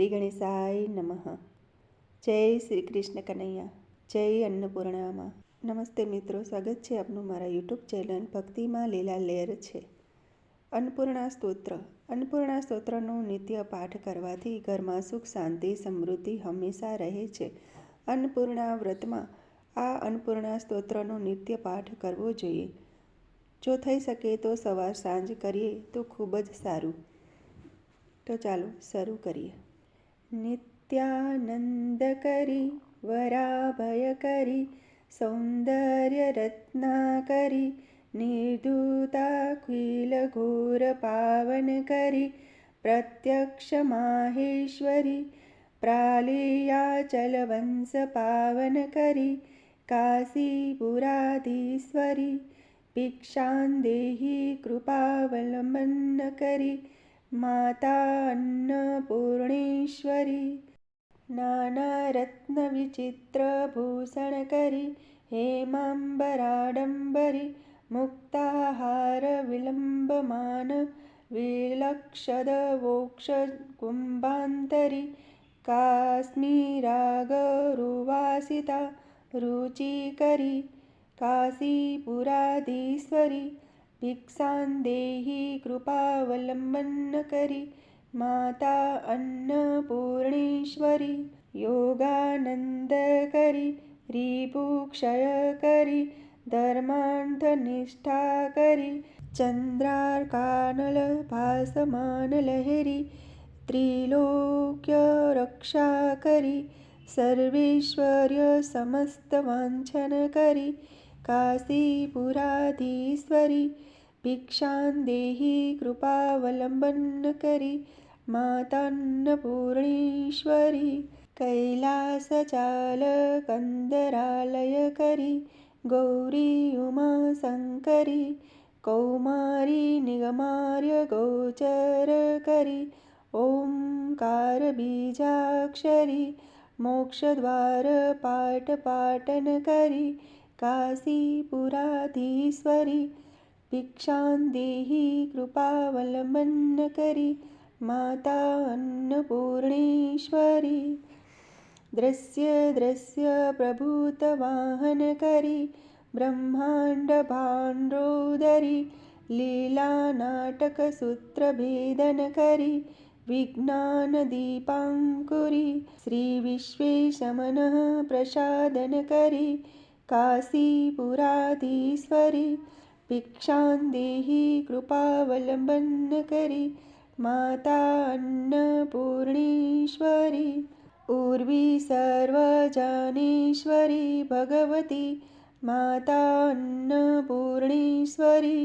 શ્રી ગણેશાય નમઃ. જય શ્રી કૃષ્ણ કનૈયા. જય અન્નપૂર્ણામાં. નમસ્તે મિત્રો, સ્વાગત છે આપનું મારા યુટ્યુબ ચેનલ ભક્તિમાં લીલા લેર છે. અન્નપૂર્ણા સ્તોત્ર. અન્નપૂર્ણા સ્તોત્રનો નિત્ય પાઠ કરવાથી ઘરમાં સુખ, શાંતિ, સમૃદ્ધિ હંમેશા રહે છે. અન્નપૂર્ણા વ્રતમાં આ અન્નપૂર્ણા સ્તોત્રનો નિત્ય પાઠ કરવો જોઈએ. જો થઈ શકે તો સવાર સાંજ કરીએ તો ખૂબ જ સારું. તો ચાલો શરૂ કરીએ. नित्यानन्दकरि वराभयकरि सौन्दर्यरत्नाकरि निर्दूताकीलघोरपावनकरि प्रत्यक्षमाहेश्वरि माहेश्वरि प्रालियाचलवंश पावनकरि काशीपुरादीश्वरि भिक्षा देहि मातान्नपूर्णेश्वरि नानारत्नविचित्रभूषणकरि हेमाम्बराडम्बरि मुक्ताहारविलम्बमान विलक्षदवोक्षकुम्भान्तरि कास्मीरागरुवासिता रुचिकरी काशीपुरादीश्वरी भिक्षां देहि कृपावलम्बन करी माता अन्नपूर्णेश्वरी योगानन्द करी रिपुक्षय करी धर्मार्थनिष्ठा करी चन्द्रार्कानल भासमानलहरी त्रिलोक्य रक्षा करी सर्वेश्वर्य समस्त त्रिलोक्यरक्षाकरी करी काशीपुराधीश्वरी भिक्षां देहि कृपावलम्बन करि मातान्नपूर्णीश्वरि कैलासचालकन्दरालय करि गौरी उमाशङ्करि कौमारी निगमार्य गोचर करि ॐकार बीजाक्षरि मोक्षद्वार पाठपाठन करि काशीपुराधीश्वरि भिक्षां देहि कृपावलम्बन करि मातान्नपूर्णेश्वरि। दृश्य दृश्य प्रभूतवाहनकरि ब्रह्माण्डभाण्डोदरि लीलानाटकसूत्रभेदनकरि विज्ञानदीपाङ्कुरि श्रीविश्वेशमनः प्रसादनकरि काशीपुरादीश्वरि भिक्षां देहि कृपावलम्बन करी माता अन्नपूर्णेश्वरी उर्वी सर्वजानेश्वरी भगवती माता अन्नपूर्णेश्वरी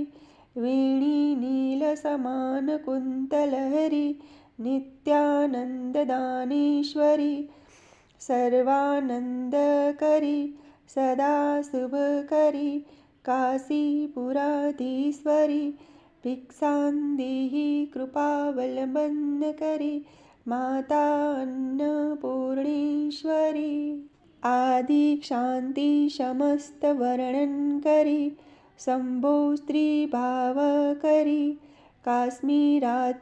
वेणी नीलसमानकुन्तलहरी नित्यानन्ददानेश्वरी सर्वानन्दकरी सदा शुभकरी काशीपुराधीश्वरी भिक्षान्दिः कृपावलम्बन करी माता अन्नपूर्णेश्वरी आदिक्षान्ति समस्तवर्णन करी शम्भो स्त्रीभाव करी काश्मीरात्रिजलेश्वरी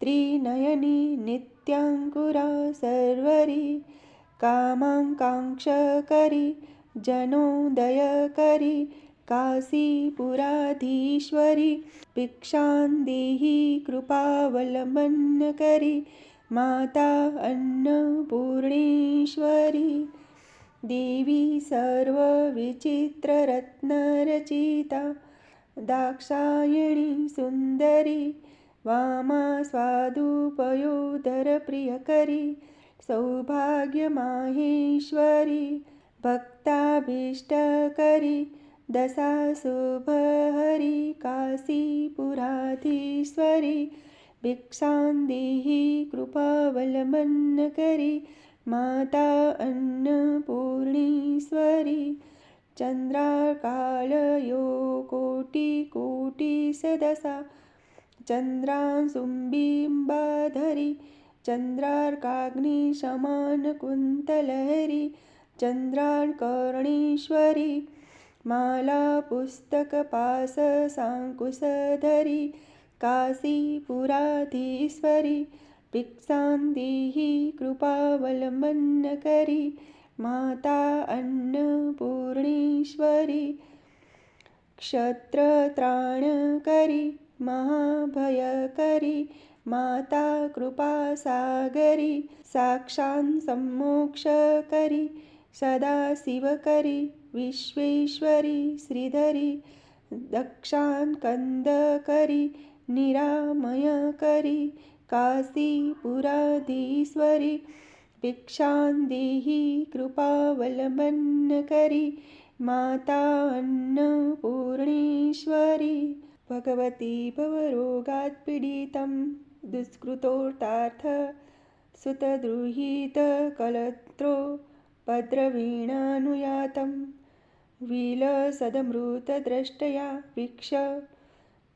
त्रिनयनी नित्याङ्कुरा सर्वरी कामाङ्काङ्क्ष करी जनोदय करी पुराधीश्वरी भिक्षां देहि कृपावलम्बन करी माता अन्नपूर्णेश्वरी। देवी सर्वविचित्ररत्नरचिता दाक्षायणी सुन्दरी वामा स्वादुपयोधरप्रियकरी सौभाग्यमाहेश्वरी। भक्ताभीष्ट करी दशा शुभहरि काशीपुराधीश्वरी भिक्षान्दिहि कृपावलमन्न करी माता अन्नपूर्णीश्वरी चन्द्राकालयो कोटिकोटिसदसा चन्द्रांशुम्बिम्बाधरि चन्द्रार्काग्निशमानकुन्तलहरि चंद्राकर्णीश्वरी माला पुस्तक पास सांकुसधरी काशीपुराधीश्वरी पिक्सान्दिहि कृपावलम्बन करी माता अन्नपूर्णेश्वरी क्षत्रत्राणकरी महाभयकरी माता कृपासागरी साक्षान् सम्मोक्षकरी सदाशिवकरी विश्वेश्वरी श्रीधरी दक्षान्कन्दकरी निरामयकरी काशीपुराधीश्वरी भिक्षां देहि कृपावलम्बनकरी माता अन्नपूर्णेश्वरी भगवती भवरोगात् पीडितं दुष्कृतोर्तार्थ सुतद्रुहितकलत्रो भद्रवीणानुयातं विलसदमृतद्रष्टया वीक्ष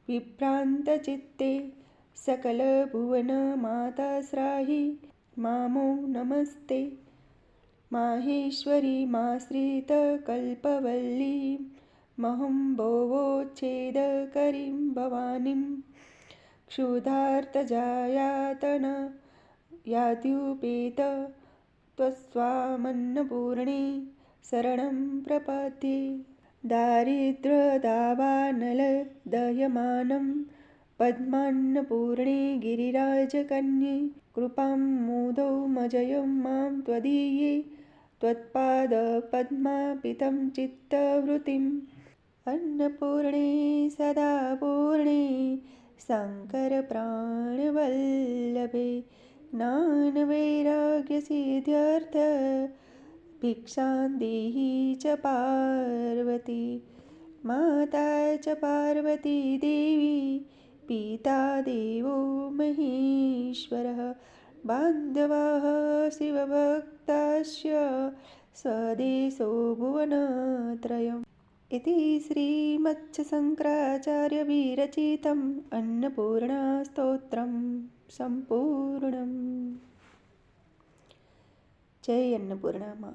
विभ्रान्तचित्ते सकलभुवनमाताश्राहि मामो नमस्ते। माहेश्वरी माश्रितकल्पवल्लीमहं भवोच्छेदकरीं भवानीं। क्षुधार्तजायातन याद्युपेत त्वस्वामन्नपूर्णे शरणं प्रपद्ये। दारिद्र्यदावानलदह्यमानं पद्मान्नपूर्णे गिरिराजकन्ये कृपां मुदौ मजयं मां त्वदीये। त्वत्पादपद्मापितं चित्तवृत्तिम् अन्नपूर्णे सदा पूर्णे शङ्करप्राणवल्लभे ज्ञानवैराग्यसिद्ध्यर्थ भिक्षां देहि च पार्वती माता च पार्वती देवी पिता देवो महेश्वरः। बान्धवाः शिवभक्ताश्च स्वदेशो भुवनत्रयम्। इति श्रीमत्स्यशङ्कराचार्यविरचितम् अन्नपूर्णास्तोत्रं સંપૂર્ણમ. જય અન્નપૂર્ણામાં.